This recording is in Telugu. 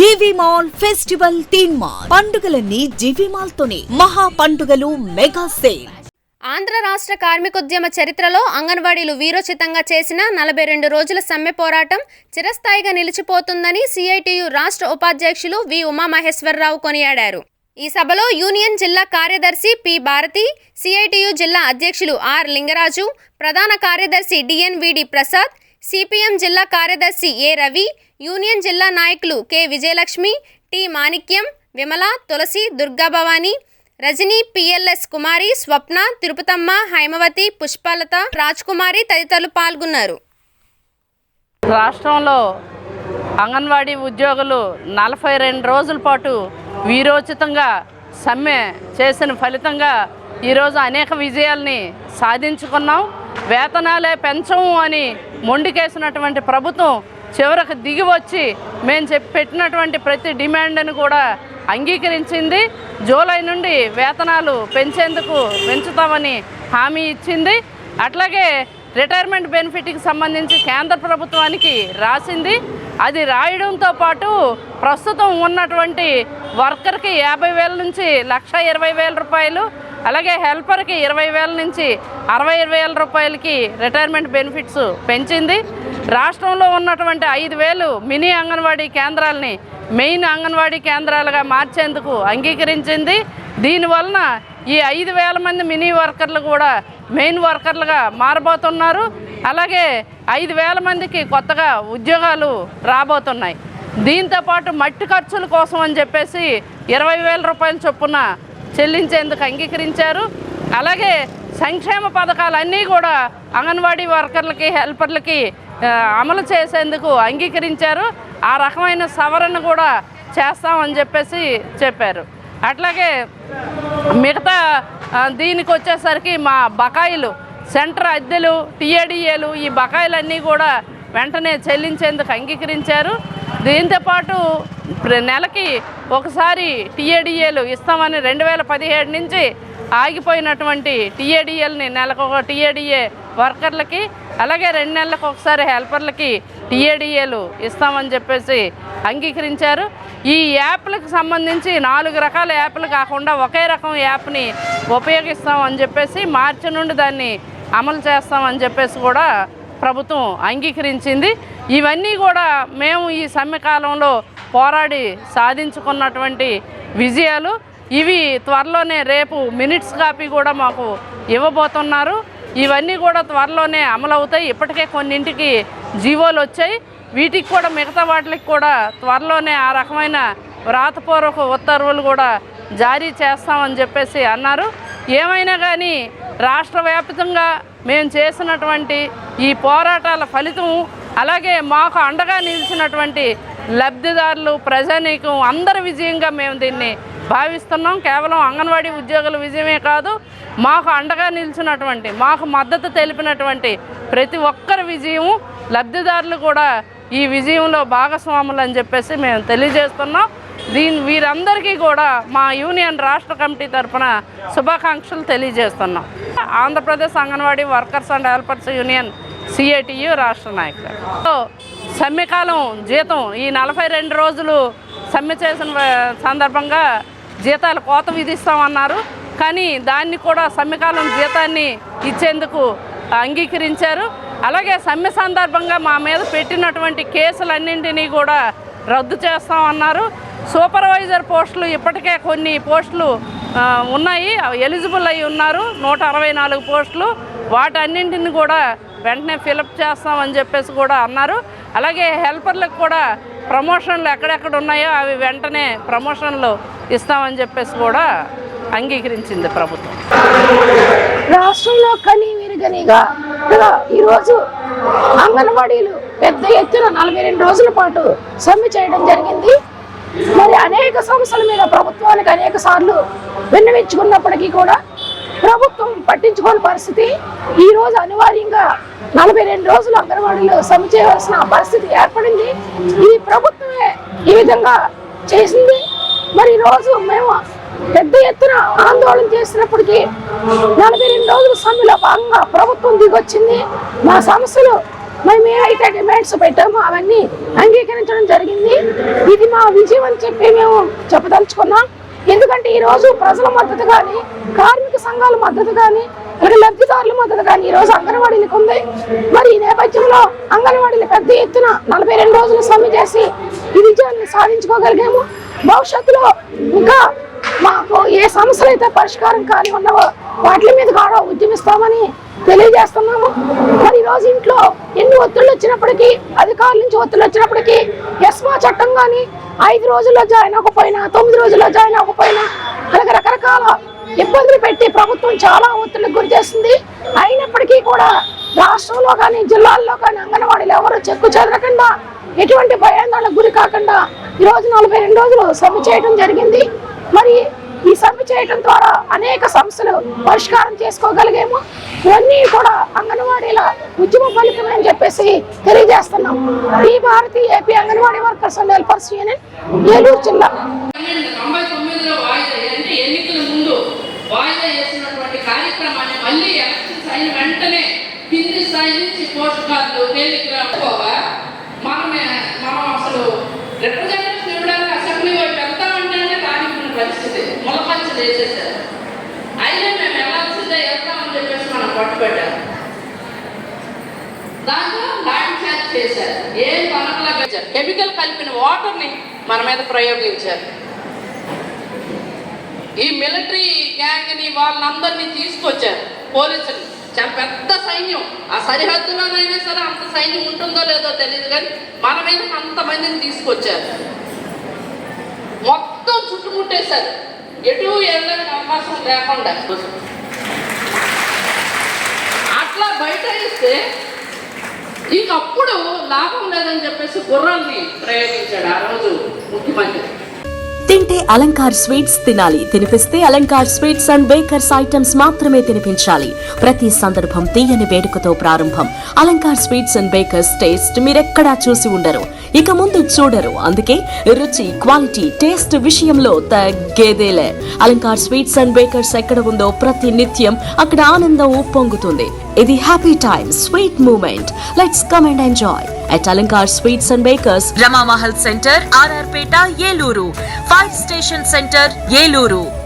GV mall festival theme mall. పండుగలన్నీ GV mall తోనే మహా పండుగలు మెగా సేల్. ఆంధ్ర రాష్ట్ర కార్మికోద్యమ చరిత్రలో అంగన్వాడీలు వీరోచితంగా చేసిన నలభై రెండు రోజుల సమ్మె పోరాటం చిరస్థాయిగా నిలిచిపోతుందని సిఐటియు రాష్ట్ర ఉపాధ్యక్షులు వి ఉమామహేశ్వరరావు కొనియాడారు. ఈ సభలో యూనియన్ జిల్లా కార్యదర్శి పి భారతి సిఐటియు జిల్లా అధ్యక్షులు ఆర్ లింగరాజు ప్రధాన కార్యదర్శి డిఎన్విడి ప్రసాద్ సిపిఎం జిల్లా కార్యదర్శి ఏ రవి యూనియన్ జిల్లా నాయకులు K. Vijayalakshmi T. Manikyam Vimala Tulasi Durgabhavani Rajani PLS Kumari Swapna Tirupatamma Haimavathi Pushpalatha Rajkumari తదితరులు పాల్గొన్నారు. రాష్ట్రంలో అంగన్వాడీ ఉద్యోగులు నలభై రెండు రోజుల పాటు వీరోచితంగా సమ్మె చేసిన ఫలితంగా ఈరోజు అనేక విజయాల్ని సాధించుకున్నాం. వేతనాలే పెంచము అని మొండికేసినటువంటి ప్రభుత్వం చివరకు దిగి వచ్చి మేము చెప్పి పెట్టినటువంటి ప్రతి డిమాండ్ను కూడా అంగీకరించింది. జూలై నుండి వేతనాలు పెంచేందుకు పెంచుతామని హామీ ఇచ్చింది. అట్లాగే రిటైర్మెంట్ బెనిఫిట్కి సంబంధించి కేంద్ర ప్రభుత్వానికి రాసింది. అది రాయడంతో పాటు ప్రస్తుతం ఉన్నటువంటి వర్కర్కి యాభై వేల నుంచి లక్ష ఇరవై వేల రూపాయలు అలాగే హెల్పర్కి ఇరవై వేల నుంచి అరవై వేల రూపాయలకి రిటైర్మెంట్ బెనిఫిట్స్ పెంచింది. రాష్ట్రంలో ఉన్నటువంటి ఐదు వేలు మినీ అంగన్వాడీ కేంద్రాలని మెయిన్ అంగన్వాడీ కేంద్రాలుగా మార్చేందుకు అంగీకరించింది. దీనివలన ఈ ఐదు వేల మంది మినీ వర్కర్లు కూడా మెయిన్ వర్కర్లుగా మారబోతున్నారు. అలాగే ఐదు వేల మందికి కొత్తగా ఉద్యోగాలు రాబోతున్నాయి. దీంతో పాటు మట్టి ఖర్చుల కోసం అని చెప్పేసి ఇరవై వేల రూపాయల చొప్పున చెల్లించేందుకు అంగీకరించారు. అలాగే సంక్షేమ పథకాలన్నీ కూడా అంగన్వాడీ వర్కర్లకి హెల్పర్లకి అమలు చేసేందుకు అంగీకరించారు. ఆ రకమైన సవరణ కూడా చేస్తామని చెప్పేసి చెప్పారు. అట్లాగే మిగతా దీనికి వచ్చేసరికి మా బకాయిలు సెంటర్ అద్దెలు టీఏడిఏలు ఈ బకాయిలన్నీ కూడా వెంటనే చెల్లించేందుకు అంగీకరించారు. దీంతోపాటు నెలకి ఒకసారి టీఏడిఏలు ఇస్తామని రెండు వేల పదిహేడు నుంచి ఆగిపోయినటువంటి టీఏడిఏలని నెలకు ఒక టీఏడిఏ వర్కర్లకి అలాగే రెండు నెలలకు ఒకసారి హెల్పర్లకి టీఏడిఏలు ఇస్తామని చెప్పేసి అంగీకరించారు. ఈ యాప్లకు సంబంధించి నాలుగు రకాల యాప్లు కాకుండా ఒకే రకం యాప్ని ఉపయోగిస్తామని చెప్పేసి మార్చి నుండి దాన్ని అమలు చేస్తామని చెప్పేసి కూడా ప్రభుత్వం అంగీకరించింది. ఇవన్నీ కూడా మేము ఈ సమ్మె కాలంలో పోరాడి సాధించుకున్నటువంటి విజయాలు ఇవి త్వరలోనే రేపు మినిట్స్ కాపీ కూడా మాకు ఇవ్వబోతున్నారు. ఇవన్నీ కూడా త్వరలోనే అమలవుతాయి. ఇప్పటికే కొన్నింటికి జీవోలు వచ్చాయి. వీటికి కూడా మిగతా వాటికి కూడా త్వరలోనే ఆ రకమైన వ్రాతపూర్వక ఉత్తర్వులు కూడా జారీ చేస్తామని చెప్పేసి అన్నారు. ఏమైనా కానీ రాష్ట్ర వ్యాప్తంగా మేము చేసినటువంటి ఈ పోరాటాల ఫలితం అలాగే మాకు అండగా నిలిచినటువంటి లబ్ధిదారులు ప్రజానీకం అందరి విజయంగా మేము దీన్ని భావిస్తున్నాం. కేవలం అంగన్వాడీ ఉద్యోగుల విజయమే కాదు మాకు అండగా నిలిచినటువంటి మాకు మద్దతు తెలిపినటువంటి ప్రతి ఒక్కరి విజయము లబ్ధిదారులు కూడా ఈ విజయంలో భాగస్వాములు అని చెప్పేసి మేము తెలియజేస్తున్నాం. దీని వీరందరికీ కూడా మా యూనియన్ రాష్ట్ర కమిటీ తరఫున శుభాకాంక్షలు తెలియజేస్తున్నాం. Andhra Pradesh Anganwadi workers and helpers union CITU రాష్ట్ర నాయకులు. సమ్మెకాలం జీతం ఈ నలభై రెండు రోజులు సమ్మె చేసిన సందర్భంగా జీతాలు కోత విధిస్తామన్నారు. కానీ దాన్ని కూడా సమ్మెకాలం జీతాన్ని ఇచ్చేందుకు అంగీకరించారు. అలాగే సమ్మె సందర్భంగా మా మీద పెట్టినటువంటి కేసులన్నింటినీ కూడా రద్దు చేస్తామన్నారు. సూపర్వైజర్ పోస్టులు ఇప్పటికే కొన్ని పోస్టులు ఉన్నాయి. ఎలిజిబుల్ అయి ఉన్నారు. నూట అరవై నాలుగు పోస్టులు. వాటన్నింటిని కూడా వెంటనే ఫిలప్ చేస్తామని చెప్పేసి కూడా అన్నారు. అలాగే హెల్పర్లకు కూడా ప్రమోషన్లు ఎక్కడెక్కడ ఉన్నాయో అవి వెంటనే ప్రమోషన్లు ఇస్తామని చెప్పేసి కూడా అంగీకరించింది ప్రభుత్వం. రాష్ట్రంలో కనీవిరిగనిగా ఇలా ఈరోజు అంగన్వాడీలు పెద్ద ఎత్తున నలభై రెండు రోజుల పాటు సమ్మె చేయడం జరిగింది. మరి అనేక సమస్యల మీద ప్రభుత్వానికి అనేక సార్లు విన్నవించుకున్నప్పటికీ కూడా ప్రభుత్వం పట్టించుకోని పరిస్థితి. ఈ రోజు అనివార్యంగా నలభై రెండు రోజులు అంగన్వాడీలో సమ చేయవలసిన పరిస్థితి ఏర్పడింది. ఇది ప్రభుత్వమే ఈ విధంగా చేసింది. మరి రోజు మేము పెద్ద ఎత్తున ఆందోళన చేసినప్పటికీ నలభై రెండు రోజుల సమ్మెలో భాగంగా ప్రభుత్వం దిగొచ్చింది. మా సమస్యలు ఏ మేమైతే డిమాండ్స్ పెట్టాము అవన్నీ అంగీకరించడం జరిగింది. ఇది మా విజయం అని చెప్పి మేము చెప్పదలుచుకున్నాం. ఎందుకంటే ఈ రోజు ప్రజల మద్దతు కానీ కార్మిక సంఘాల మద్దతు కానీ అలాగే లబ్ధిదారుల మద్దతు కానీ ఈ రోజు అంగన్వాడీలకు ఉంది. మరి ఈ నేపథ్యంలో అంగన్వాడీలు పెద్ద ఎత్తున నలభై రెండు రోజులు సమ్మె చేసి ఈ విజయాన్ని సాధించుకోగలిగాము. భవిష్యత్తులో ఇంకా మాకు ఏ సమస్యలు అయితే పరిష్కారం కాని ఉన్నవో వాటి మీద కూడా ఉద్యమిస్తామని తెలియజేస్తున్నాము. మరి ఈరోజు రోజు ఇంట్లో ఎన్ని ఒత్తిళ్ళు వచ్చినప్పటికీ అధికారుల నుంచి ఒత్తిళ్ళు వచ్చినప్పటికీ ఎస్మా చట్టం కానీ ఐదు రోజుల్లో జాయిన్ అవ్వకపోయినా తొమ్మిది రోజుల్లో జాయిన్ అవ్వకపోయినా అలాగే రకరకాల ఇబ్బందులు పెట్టి ప్రభుత్వం చాలా ఒత్తిడికి గురి చేస్తుంది. అయినప్పటికీ కూడా రాష్ట్రంలో కానీ జిల్లాల్లో కానీ అంగన్వాడీలు ఎవరు చెక్కు చెదరకుండా ఎటువంటి భయాందోళనకు గురి కాకుండా ఈ రోజు నలభై రెండు రోజులు సభ చేయడం జరిగింది. మరి ఈ సమ్మె చేయడం ద్వారా అనేక సమస్యలు పరిష్కారం చేసుకోగలిగాము. ఇవన్నీ కూడా అంగన్వాడీల ఉద్యమ ఫలితమే అని చెప్పేసి తెలియజేస్తున్నాం. ఈ Bharatiya AP Anganwadi workers and helpers union Eluru జిల్లా. కార్యక్రమాన్ని మళ్ళీ ఎలక్షన్స్ అయిన వెంటనే కింది స్థాయి నుంచి పోస్ట్ కార్డులు దాంట్లో ల్యాండ్ చార్జ్ చేశారు. ఏం పనకలా కెమికల్ కలిపిన వాటర్ని మన మీద ప్రయోగించారు. ఈ మిలిటరీ గ్యాంగ్ని వాళ్ళందరినీ తీసుకొచ్చారు పోలీసులు. చాలా పెద్ద సైన్యం. ఆ సరిహద్దులోనైనా సరే అంత సైన్యం ఉంటుందో లేదో తెలియదు కానీ మన మీద అంతమందిని తీసుకొచ్చారు. మొత్తం చుట్టుముట్టేశారు. ఎటు వెళ్ళడానికి అవకాశం లేకుండా. అట్లా బయట ఇస్తే ఇంకప్పుడు లాభం లేదని చెప్పేసి గుర్రాన్ని ప్రయోగించాడు ఆ రోజు ముఖ్యమంత్రి. తింటే అలంకార్ స్వీట్స్ తినాలి తినిపిస్తే Alankar sweets and bakers items మాత్రమే తినిపించాలి. ప్రతి సందర్భం తీయని వేడుకతో ప్రారంభం. Alankar sweets and bakers taste మీరెక్కడా చూసి ఉండరు. ఇక ముందు చూడరు. అందుకే రుచి క్వాలిటీ టేస్ట్ విషయంలో తగ్గేదేలే. అలంకార్ స్వీట్స్ అండ్ బేకర్స్ ఎక్కడ ఉందో ప్రతి నిత్యం అక్కడ ఆనందం ఉప్పొంగుతుంది ఇది happy time sweet moment. Let's come and enjoy. at Alankar Sweets and Bakers, Rama Mahal Center, RR Peta, Yeluru, Fire Station Center, Yeluru.